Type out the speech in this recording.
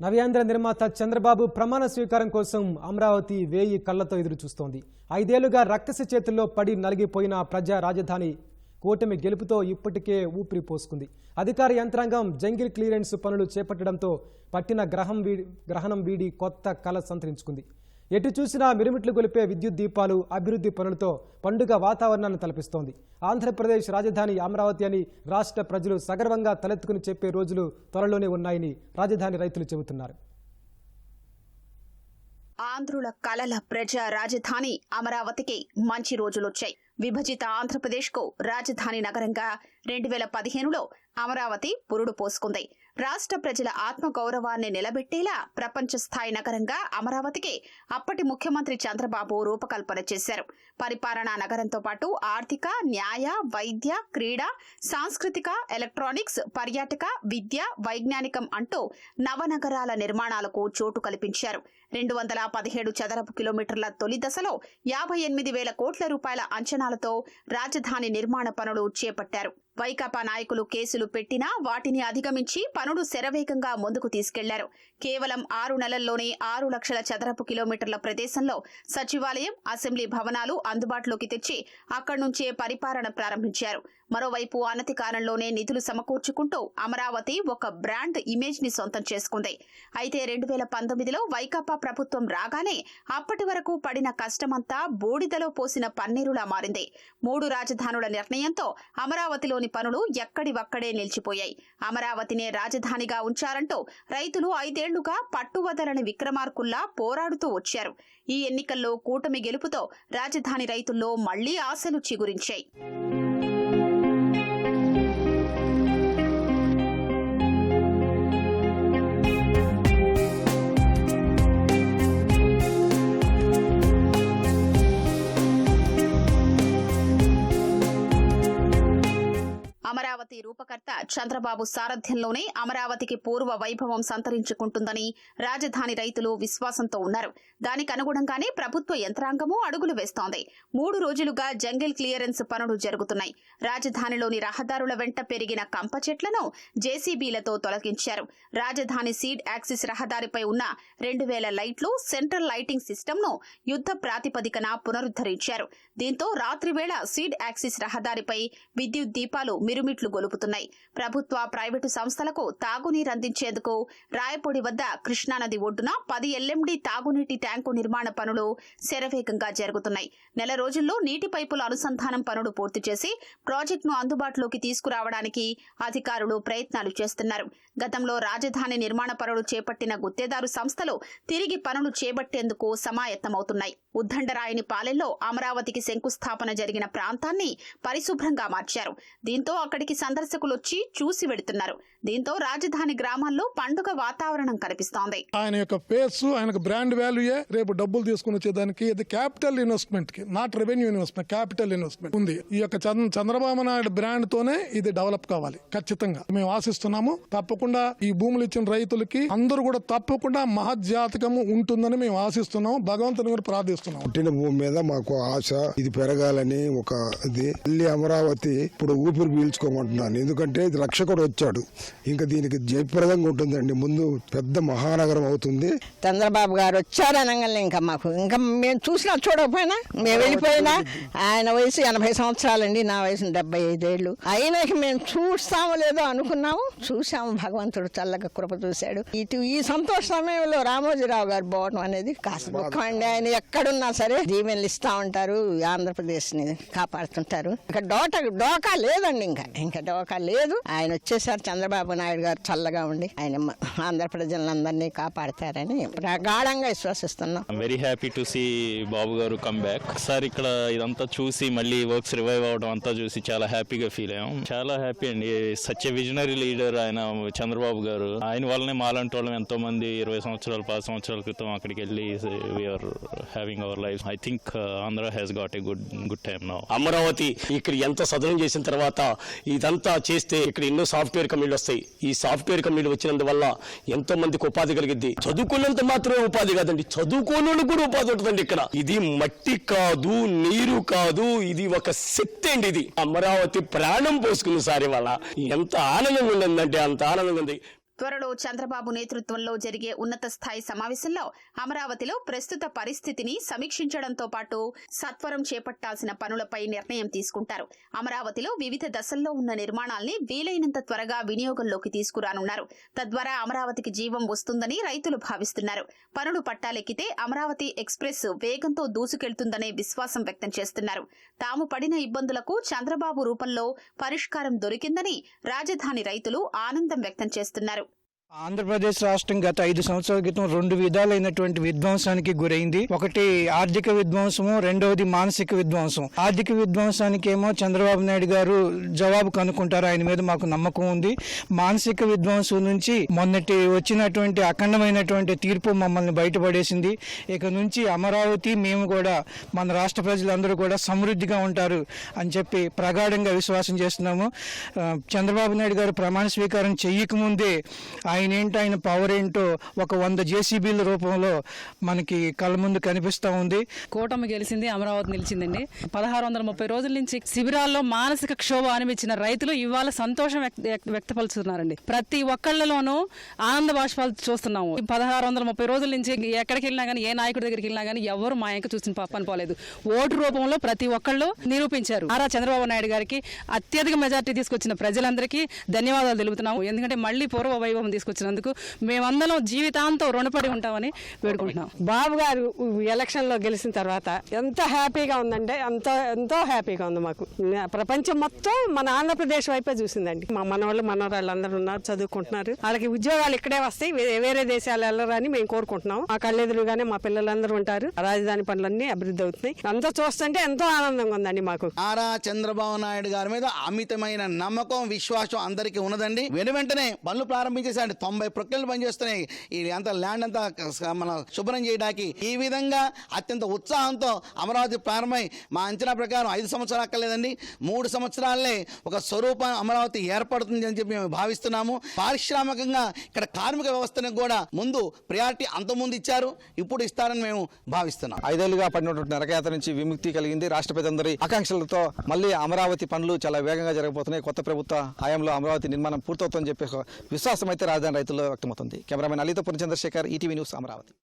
నవ్యాంధ్ర నిర్మాత చంద్రబాబు ప్రమాణ స్వీకారం కోసం అమరావతి వేయి కళ్ళతో ఎదురు చూస్తోంది ఐదేళ్ళుగా రక్కసి చేతుల్లో పడి నలిగిపోయిన ప్రజా రాజధాని కూటమి గెలుపుతో ఇప్పటికే ఊపిరి పోసుకుంది. అధికార యంత్రాంగం జంగిల్ క్లియరెన్స్ పనులు చేపట్టడంతో పట్టిన గ్రహం వీడి గ్రహణం వీడి కొత్త కళ సంతరించుకుంది. ఎటు చూసినా మిరుమిట్లు గొలిపే విద్యుత్ దీపాలు అభివృద్ధి పనులతో పండుగ వాతావరణాన్ని తలపిస్తోంది. ఆంధ్రప్రదేశ్ రాజధాని అమరావతి అని రాష్ట్ర ప్రజలు సగర్వంగా తలెత్తుకుని చెప్పే రోజులు త్వరలోనే ఉన్నాయని రాజధాని రైతులు చెబుతున్నారు. ఆంధ్రుల కలల ప్రజా రాజధాని అమరావతికి మంచి రోజులొచ్చాయి. విభజిత ఆంధ్రప్రదేశ్కు రాజధాని నగరంగా రెండు వేల పదిహేనులో అమరావతి పురుడు పోసుకుంది. రాష్ట్ర ప్రజల ఆత్మగౌరవాన్ని నిలబెట్టేలా ప్రపంచ స్థాయి నగరంగా అమరావతికి అప్పటి ముఖ్యమంత్రి చంద్రబాబు రూపకల్పన చేశారు. పరిపాలనా నగరంతో పాటు ఆర్థిక న్యాయ వైద్య క్రీడా సాంస్కృతిక ఎలక్ట్రానిక్స్ పర్యాటక విద్య వైజ్ఞానికం అంటూ నవనగరాల నిర్మాణాలకు చోటు కల్పించారు. రెండు వందల పదిహేడు చదరపు కిలోమీటర్ల తొలి దశలో యాభై ఎనిమిది వేల కోట్ల రూపాయల అంచనాలతో రాజధాని నిర్మాణ పనులు చేపట్టారు. వైకాపా నాయకులు కేసులు పెట్టినా వాటిని అధిగమించి పనులు శరవేగంగా ముందుకు తీసుకెళ్ళారు. కేవలం ఆరు నెలల్లోనే ఆరు లక్షల చదరపు కిలోమీటర్ల ప్రదేశంలో సచివాలయం అసెంబ్లీ భవనాలు అందుబాటులోకి తెచ్చి అక్కడి నుంచే పరిపాలన ప్రారంభించారు. మరోవైపు అనతి కాలంలోనే నిధులు సమకూర్చుకుంటూ అమరావతి ఒక బ్రాండ్ ఇమేజ్ని సొంతం చేసుకుంది. అయితే రెండు వేల పంతొమ్మిదిలో వైకాపా ప్రభుత్వం రాగానే అప్పటి వరకు పడిన కష్టమంతా బూడిదలో పోసిన పన్నీరులా మారింది. మూడు రాజధానుల నిర్ణయంతో అమరావతిలోని పనులు ఎక్కడివక్కడే నిలిచిపోయాయి. అమరావతినే రాజధానిగా ఉంచారంటూ రైతులు ఐదేళ్ళుగా పట్టువదలని విక్రమార్కుల్లా పోరాడుతూ వచ్చారు. ఈ ఎన్నికల్లో కూటమి గెలుపుతో రాజధాని రైతుల్లో మళ్ళీ ఆశలు చిగురించాయి. అమరావతి రూపకర్త చంద్రబాబు సారథ్యంలోనే అమరావతికి పూర్వ వైభవం సంతరించుకుంటుందని రాజధాని రైతులు విశ్వాసంతో ఉన్నారు. దానికి అనుగుణంగానే ప్రభుత్వ యంత్రాంగము అడుగులు వేస్తోంది. మూడు రోజులుగా జంగిల్ క్లియరెన్స్ పనులు జరుగుతున్నాయి. రాజధానిలోని రహదారుల వెంట పెరిగిన కంప చెట్లను జేసీబీలతో తొలగించారు. రాజధాని సీడ్ యాక్సిస్ రహదారిపై ఉన్న రెండు వేల లైట్లు సెంట్రల్ లైటింగ్ సిస్టమ్ను యుద్ధ ప్రాతిపదికన పునరుద్ధరించారు. దీంతో రాత్రివేళ సీడ్ యాక్సిస్ రహదారిపై విద్యుత్ దీపాలు మిరుమిట్లు గొలుపుతున్నాయి ప్రభుత్వ ప్రైవేటు సంస్థలకు తాగునీరు అందించేందుకు రాయపూడి వద్ద కృష్ణానది ఒడ్డున పది ఎల్ఎండి తాగునీటి ట్యాంకు నిర్మాణ పనులు శరవేగంగా జరుగుతున్నాయి. నెల రోజుల్లో నీటి పైపుల అనుసంధానం పనులు పూర్తి చేసి ప్రాజెక్టును అందుబాటులోకి తీసుకురావడానికి అధికారులు ప్రయత్నాలు చేస్తున్నారు. గతంలో రాజధాని నిర్మాణ పనులు చేపట్టిన గుత్తేదారు సంస్థలు తిరిగి పనులు చేపట్టేందుకు సమాయత్తమవుతున్నాయి. ఉద్దండరాయని పాలెంలో అమరావతికి శంకుస్థాపన జరిగిన ప్రాంతాన్ని పరిశుభ్రంగా మార్చారు. దీంతో అక్కడికి సందర్శకులు వచ్చి చూసి వెడుతున్నారు. దీంతో రాజధాని గ్రామాల్లో పండుగ వాతావరణం కనిపిస్తోంది. ఆయన యొక్క ఫేస్ ఆయనకు బ్రాండ్ వాల్యూయే. రేపు డబ్బులు తీసుకుని వచ్చేదానికి ఇది capital ఇన్వెస్ట్మెంట్కి not revenue investment capital investment ఉంది. ఈ యొక్క చంద్ర- చంద్రబాబు నాయుడు బ్రాండ్ తోనే ఇది డెవలప్ కావాలి ఖచ్చితంగా. మేము ఆశిస్తున్నాము తప్పకుండా ఈ భూములు ఇచ్చిన రైతులకి అందరూ కూడా తప్పకుండా మహజ్జాతకము ఉంటుందని మేము ఆశిస్తున్నాం భగవంతుని కూడా ప్రార్థిస్తున్నాం పుట్టిన భూమి మీద మాకు ఆశ ఇది పెరగాలని ఒక ఇది. మళ్ళీ అమరావతి ఇప్పుడు ఊపిరి పీల్చుకోమంటున్నాను ఎందుకంటే ఇది రక్షకుడు వచ్చాడు. ఇంకా దీనికి జయప్రదంగా ఉంటుందండి. ముందు పెద్ద మహానగరం అవుతుంది. చంద్రబాబు గారు వచ్చారనగానే ఇంకా మాకు ఇంకా మేము చూసినా చూడకపోయినా మేము వెళ్ళిపోయినా. ఆయన వయసు ఎనభై సంవత్సరాలండి. నా వయసు డెబ్బై ఐదేళ్ళు. అయినాక మేము చూస్తామో లేదో అనుకున్నాము. చూసాము భగవంతుడు చల్లగా కృప చూశాడు. ఇటు ఈ సంతోష సమయంలో రామోజీరావు గారు పోవడం అనేది కాస్త దుఃఖం అండి ఆయన ఎక్కడున్నా సరే దీవెనలు ఇస్తా ఉంటారు. ఆంధ్రప్రదేశ్ని కాపాడుతుంటారు. ఇంకా డోట డోకా లేదండి ఇంకా. ఇంకా డోకా లేదు. ఆయన వచ్చేసారి చంద్రబాబు నాయుడు గారు చల్లగా ఉండి ఆయన ఆంధ్ర ప్రజలందరినీ కాపాడతారని ప్రగాఢంగా విశ్వసిస్తున్నాం. Very happy to see Babu గారు కమ్ బ్యాక్ సార్ ఇక్కడ ఇదంతా చూసి మళ్ళీ వర్క్స్ రివైవ్ అవడం అంతా చూసి చాలా హ్యాపీగా ఫీల్ అయ్యాం. చాలా హ్యాపీ అండి. సచ్ ఎ విజనరీ లీడర్ ఆయన చంద్రబాబు గారు. ఆయన వల్లనే మాలాంటి వాళ్ళం ఎంతో మంది ఇరవై సంవత్సరాలు పది సంవత్సరాల క్రితం అక్కడికి వెళ్ళి we are having our life I think Andhra has got a good good time now Amaravati ఇక్కడ ఎంత సదనం చేసిన తర్వాత ఇదంతా చేస్తే ఇక్కడ ఎన్నో సాఫ్ట్వేర్ కంపెనీలు వస్తాయి. ఈ సాఫ్ట్వేర్ కంపెనీలు వచ్చినందువల్ల ఎంతో మందికి ఉపాధి కలిగిద్ది. చదువుకున్నంత మాత్రమే ఉపాధి కాదండి. చదువుకోని కూడా ఉపాధి ఉంటుందండి ఇక్కడ. ఇది మట్టి కాదు నీరు కాదు ఇది ఒక శక్తి అండి ఇది. అమరావతి ప్రాణం పోసుకుంది సార్ ఇవాళ. ఎంత ఆనందంగా ఉందంటే అంత ఆనందంగా ఉంది. త్వరలో చంద్రబాబు నేతృత్వంలో జరిగే ఉన్నత స్థాయి సమావేశంలో అమరావతిలో ప్రస్తుత పరిస్థితిని సమీక్షించడంతో పాటు సత్వరం చేపట్టాల్సిన పనులపై నిర్ణయం తీసుకుంటారు. అమరావతిలో వివిధ దశల్లో ఉన్న నిర్మాణాల్ని వీలైనంత త్వరగా వినియోగంలోకి తీసుకురానున్నారు. తద్వారా అమరావతికి జీవం వస్తుందని రైతులు భావిస్తున్నారు. పనులు పట్టాలెక్కితే అమరావతి ఎక్స్ప్రెస్ వేగంతో దూసుకెళ్తుందనే విశ్వాసం వ్యక్తం చేస్తున్నారు. తాము పడిన ఇబ్బందులకు చంద్రబాబు రూపంలో పరిష్కారం దొరికిందని రాజధాని రైతులు ఆనందం వ్యక్తం చేస్తున్నారు. ఆంధ్రప్రదేశ్ రాష్ట్రం గత ఐదు సంవత్సరాల క్రితం రెండు విధాలైనటువంటి విధ్వంసానికి గురైంది. ఒకటి ఆర్థిక విధ్వంసము రెండవది మానసిక విధ్వంసం. ఆర్థిక విధ్వంసానికి ఏమో చంద్రబాబు నాయుడు గారు జవాబు కనుక్కుంటారు. ఆయన మీద మాకు నమ్మకం ఉంది. మానసిక విధ్వంసం నుంచి మొన్నటి వచ్చినటువంటి అఖండమైనటువంటి తీర్పు మమ్మల్ని బయటపడేసింది. ఇక నుంచి అమరావతి మేము కూడా మన రాష్ట్ర ప్రజలందరూ కూడా సమృద్ధిగా ఉంటారు అని చెప్పి ప్రగాఢంగా విశ్వాసం చేస్తున్నాము. చంద్రబాబు నాయుడు గారు ప్రమాణ స్వీకారం చెయ్యకముందే ఆయన ఏంటో ఆయన పవర్ ఏంటో ఒక వంద జేసీబీల రూపంలో మనకి కళ్ళ ముందు కనిపిస్తూ ఉంది. కూటమి గెలిచింది అమరావతి నిలిచిందండి. పదహారు వందల ముప్పై రోజుల నుంచి శిబిరాల్లో మానసిక క్షోభ అనిపించిన రైతులు ఇవాళ సంతోషం వ్యక్తపరుచుతున్నారండి వ్యక్తపరుస్తున్నారండి. ప్రతి ఒక్కళ్ళలోనూ ఆనంద బాష్పాలు చూస్తున్నాము. ఈ పదహారు వందల ముప్పై రోజుల నుంచి ఎక్కడికి వెళ్ళినా కానీ ఏ నాయకుడి దగ్గరికి వెళ్ళినా కానీ ఎవరు మా యొక్క చూసిన పాపని పోలేదు. ఓటు రూపంలో ప్రతి ఒక్కళ్ళు నిరూపించారు. ఆరా చంద్రబాబు నాయుడు గారికి అత్యధిక మెజార్టీ తీసుకొచ్చిన ప్రజలందరికీ ధన్యవాదాలు తెలుపుతున్నాము. ఎందుకంటే మళ్ళీ పూర్వ వైభవం తీసుకొచ్చినందుకు మేమందరం జీవితాంతం రుణపడి ఉంటామని వేడుకుంటున్నాం. బాబు గారు ఎలక్షన్లో గెలిచిన తర్వాత ఎంత హ్యాపీగా ఉందంటే ఎంతో ఎంతో హ్యాపీగా ఉంది మాకు. ప్రపంచం మొత్తం మన ఆంధ్రప్రదేశ్ వైపే చూసిందండి. మా మనవాళ్ళు మనవరాళ్ళు అందరూ ఉన్నారు చదువుకుంటున్నారు. వాళ్ళకి ఉద్యోగాలు ఇక్కడే వస్తాయి వేరే దేశాలు వెళ్ళరని మేము కోరుకుంటున్నాం. మా కళ్ళెదురుగానే మా పిల్లలందరూ ఉంటారు. రాజధాని పనులన్నీ అభివృద్ధి అవుతున్నాయి. అంతా చూస్తుంటే ఎంతో ఆనందంగా ఉందండి మాకు. నారా చంద్రబాబు నాయుడు గారి మీద అమితమైన నమ్మకం విశ్వాసం అందరికీ ఉన్నదండి. వెను వెంటనే పనులు ప్రారంభించేసాడు తొంభై ప్రక్రియలు పనిచేస్తున్నాయి. ఈ అంత ల్యాండ్ అంతా మన శుభ్రం చేయడానికి. ఈ విధంగా అత్యంత ఉత్సాహంతో అమరావతి ప్రారంభమై మా అంచనా ప్రకారం ఐదు సంవత్సరాలు అక్కర్లేదండి. మూడు సంవత్సరాలే ఒక స్వరూప అమరావతి ఏర్పడుతుంది అని చెప్పి మేము భావిస్తున్నాము. పారిశ్రామికంగా ఇక్కడ కార్మిక వ్యవస్థను కూడా ముందు ప్రయారిటీ అంతకుముందు ముందు ఇచ్చారు. ఇప్పుడు ఇస్తారని మేము భావిస్తున్నాం. ఐదేళ్ళుగా పడినటువంటి నరకయాత్ర నుంచి విముక్తి కలిగింది రాష్ట్రపతి అందరి ఆకాంక్షలతో మళ్ళీ అమరావతి పనులు చాలా వేగంగా జరగబోతున్నాయి. కొత్త ప్రభుత్వ హయాంలో అమరావతి నిర్మాణం పూర్తవుతుందని చెప్పి విశ్వాసం అయితే రాజధాని రైతుల్లో వ్యక్తమవుతుంది. కెమెరామెన్ అలీతో పురచంద్రశేఖర్ ఈటీవీ న్యూస్ అమరావతి.